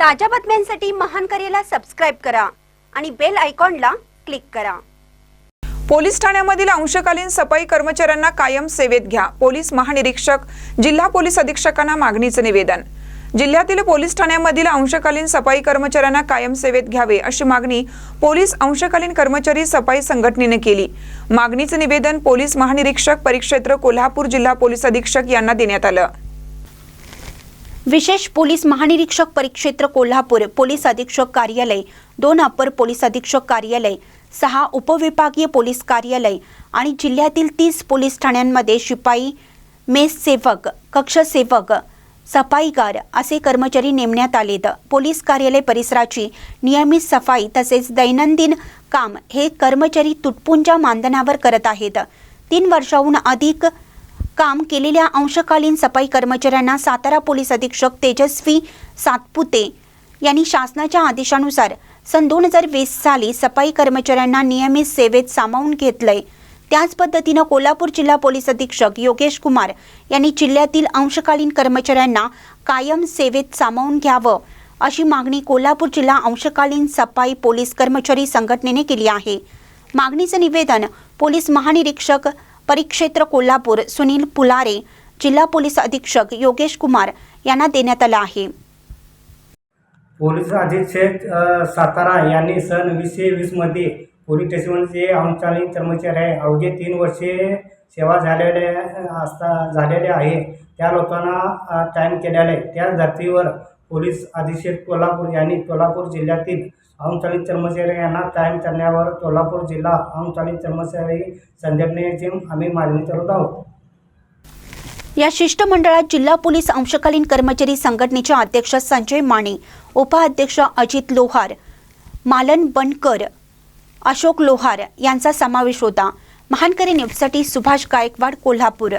ताज्या बातम्यांसाठी महान करेला सबस्क्राईब करा आणि बेल आयकॉनला क्लिक करा. पोलीस ठाण्यामधील अंशकालीन सफाई कर्मचाऱ्यांना कायम सेवेत घ्या. पोलीस महानिरीक्षक जिल्हा पोलीस अधीक्षकांना मागणीचं निवेदन. जिल्ह्यातील पोलीस ठाण्यामधील अंशकालीन सफाई कर्मचाऱ्यांना कायम सेवेत घ्यावे अशी मागणी पोलीस अंशकालीन कर्मचारी सफाई संघटनेने केली. मागणीचं निवेदन पोलीस महानिरीक्षक परिक्षेत्र कोल्हापूर जिल्हा पोलीस अधीक्षक यांना देण्यात आलं. विशेष पोलीस महानिरीक्षक परिक्षेत्र कोल्हापूर पोलीस अधीक्षक कार्यालय दोन अपर पोलीस अधीक्षक कार्यालय सहा उपविभागीय पोलीस कार्यालय आणि जिल्ह्यातील तीस पोलीस ठाण्यांमध्ये शिपाई मेस सेवक कक्षसेवक सफाईगार असे कर्मचारी नेमण्यात आलेत. पोलीस कार्यालय परिसराची नियमित सफाई तसेच दैनंदिन काम हे कर्मचारी तुटपुंजा मानधनावर करत आहेत. तीन वर्षाहून अधिक काम केलेल्या अंशकालीन सफाई कर्मचाऱ्यांना सातारा पोलीस अधीक्षक तेजस्वी सातपुते यांनी शासनाच्या आदेशानुसार सन दोन हजार वीस साली सफाई कर्मचाऱ्यांना नियमित सेवेत सामावून घेतलंय. त्याच पद्धतीनं कोल्हापूर जिल्हा पोलीस अधीक्षक योगेश कुमार यांनी जिल्ह्यातील अंशकालीन कर्मचाऱ्यांना कायम सेवेत सामावून घ्यावं अशी मागणी कोल्हापूर जिल्हा अंशकालीन सफाई पोलीस कर्मचारी संघटनेने केली आहे. मागणीचं निवेदन पोलीस महानिरीक्षक परिक्षेत्र कोल्हापूर सुनील पुलारे जिल्हा पोलीस अधीक्षक योगेश कुमार यांना देण्यात आला आहे. पोलीस अधीक्षक सातारा यांनी सन वीसशे वीसमध्ये पोलीस स्टेशनचे अंशकालीन कर्मचारी आहे अवघे तीन वर्षे सेवा झालेले असता झालेले आहे. त्या लोकांना टाईम केलेले आहे. त्या धर्तीवर पोलीस अधीक्षक कोल्हापूर यांनी कोल्हापूर जिल्ह्यातील अंशकालीन कर्मचारी यांना कायम करण्यावर कोल्हापूर जिल्हा अंशकालीन कर्मचारी संघटनेची आम्ही मागणी करत आहोत. या शिष्टमंडळात जिल्हा पोलीस अंशकालीन कर्मचारी संघटनेचे अध्यक्ष संजय माने उपाध्यक्ष अजित लोहार मालन बनकर अशोक लोहार यांचा समावेश होता. महानकरी न्यूजसाठी सुभाष गायकवाड कोल्हापूर.